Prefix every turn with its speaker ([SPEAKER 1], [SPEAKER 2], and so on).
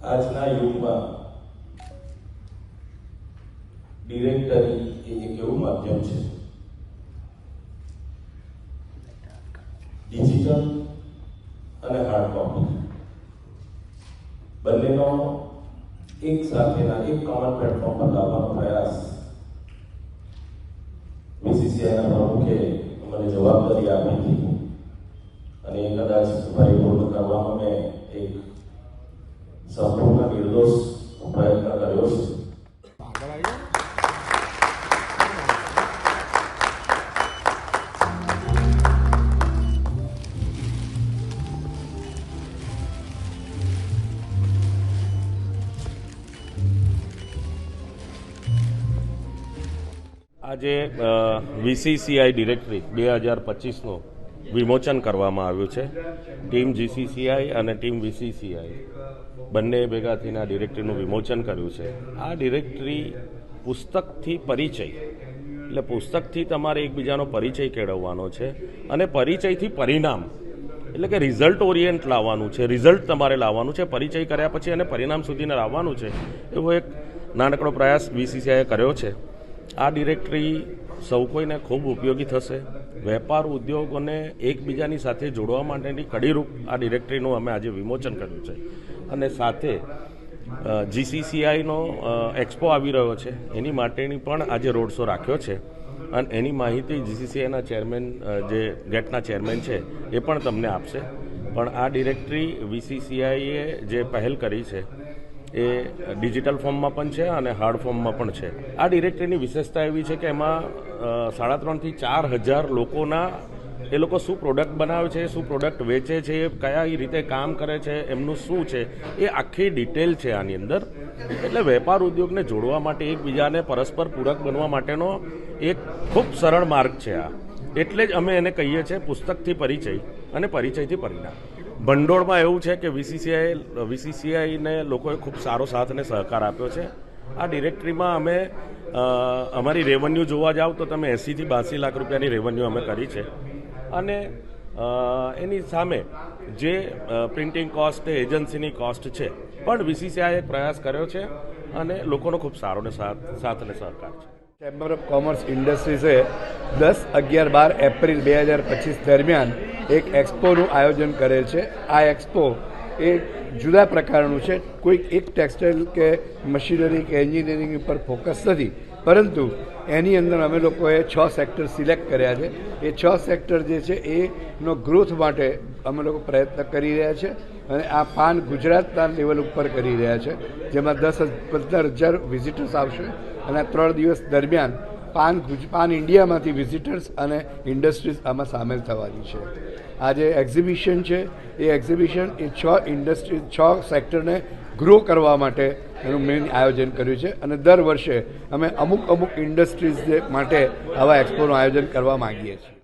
[SPEAKER 1] આજના યુગમાં ડિરેક્ટરી એ એક એવું માધ્યમ છે. ડિજિટલ અને હાર્ડ કોપી બંનેનો એક સાથેના એક કોમન પ્લેટફોર્મ પર લાવવાનો પ્રયાસ. બીસીસીઆઈના પ્રમુખે મને જવાબદારી આપી હતી અને એ કદાચ પરિપૂર્ણ કરવામાં મેં એક
[SPEAKER 2] આજે વીસીસીઆઈ ડિરેક્ટરી બે હજાર પચીસનું વિમોચન કરવામાં આવ્યું છે. ટીમ જીસીસીઆઈ અને ટીમ વીસીસીઆઈ બંને ભેગા થઈને આ ડિરેક્ટરીનું વિમોચન કર્યું છે. આ ડિરેક્ટરી પુસ્તકથી પરિચય, એટલે પુસ્તકથી તમારે એકબીજાનો પરિચય કેળવવાનો છે અને પરિચયથી પરિણામ, એટલે કે રિઝલ્ટ ઓરિએન્ટ લાવવાનું છે. રિઝલ્ટ તમારે લાવવાનું છે, પરિચય કર્યા પછી અને પરિણામ સુધીને લાવવાનું છે, એવો એક નાનકડો પ્રયાસ બીસીસીઆઈએ કર્યો છે. આ ડિરેક્ટરી સૌ કોઈને ખૂબ ઉપયોગી થશે. વેપાર ઉદ્યોગોને એકબીજાની સાથે જોડવા માટેની કડીરૂપ આ ડિરેક્ટરીનું અમે આજે વિમોચન કર્યું છે. અને સાથે જીસીસીઆઈનો એક્સપો આવી રહ્યો છે. એની માટેની પણ આજે રોડ શો રાખ્યો છે. અને એની માહિતી જીસીસીઆઈના ચેરમેન જે ગેટના ચેરમેન છે, એ પણ તમને આપશે. પણ આ ડિરેક્ટરી વીસીસીઆઈએ જે પહેલ કરી છે એ ડિજિટલ ફોર્મમાં પણ છે અને હાર્ડ ફોર્મમાં પણ છે. આ ડિરેક્ટરીની વિશેષતા એવી છે કે એમાં સાડા ત્રણથી ચાર હજાર લોકોના એ લોકો શું પ્રોડક્ટ બનાવે છે, શું પ્રોડક્ટ વેચે છે એ કયા રીતે કામ કરે છે, એમનું શું છે, એ આખી ડિટેલ છે આની અંદર. એટલે વેપાર ઉદ્યોગને જોડવા માટે એકબીજાને પરસ્પર પૂરક બનવા માટેનો એક ખૂબ સરળ માર્ગ છે આ. એટલે જ અમે એને કહીએ છીએ પુસ્તકથી પરિચય અને પરિચયથી પરિણામ. ભંડોળમાં એવું છે કે વીસીસીઆઈ વીસીસીઆઈને લોકોએ ખૂબ સારો સાથ અને સહકાર આપ્યો છે. આ ડિરેક્ટરીમાં અમે અમારી રેવન્યુ જોવા જાઓ તો તમે એંસીથી બાસી લાખ રૂપિયાની રેવન્યુ અમે કરી છે. અને એની સામે જે પ્રિન્ટિંગ કોસ્ટ એજન્સીની કોસ્ટ છે, પણ વીસીસીઆઈએ પ્રયાસ કર્યો છે અને લોકોનો ખૂબ સારો ને સાથ અને સહકાર છે.
[SPEAKER 3] ચેમ્બર ઓફ કોમર્સ ઇન્ડસ્ટ્રીઝે દસ અગિયાર બાર એપ્રિલ બે હજાર પચીસ દરમિયાન એક એક્સપોનું આયોજન કરેલ છે. આ એક્સપો એ જુદા પ્રકારનું છે. કોઈક એક ટેક્સટાઇલ કે મશીનરી કે એન્જિનિયરિંગ ઉપર ફોકસ નથી. પરંતુ એની અંદર અમે લોકોએ છ સેક્ટર સિલેક્ટ કર્યા છે. એ છ સેક્ટર જે છે, એનો ગ્રોથ માટે અમે લોકો પ્રયત્ન કરી રહ્યા છે અને આ પાન ગુજરાતના લેવલ ઉપર કરી રહ્યા છે. જેમાં દસ પંદર હજાર વિઝિટર્સ આવશે અને ત્રણ દિવસ દરમિયાન પાન પાન ઇન્ડિયામાંથી વિઝિટર્સ અને ઇન્ડસ્ટ્રીઝ આમાં સામેલ થવાની છે. આ જે એક્ઝિબિશન છે. એ એક્ઝિબિશન એ છ ઇન્ડસ્ટ્રી છ સેક્ટરને ગ્રો કરવા માટે એનું મેઇન આયોજન કર્યું છે. અને દર વર્ષે અમે અમુક અમુક ઇન્ડસ્ટ્રીઝ માટે આવા એક્સપોનું આયોજન કરવા માગીએ છીએ.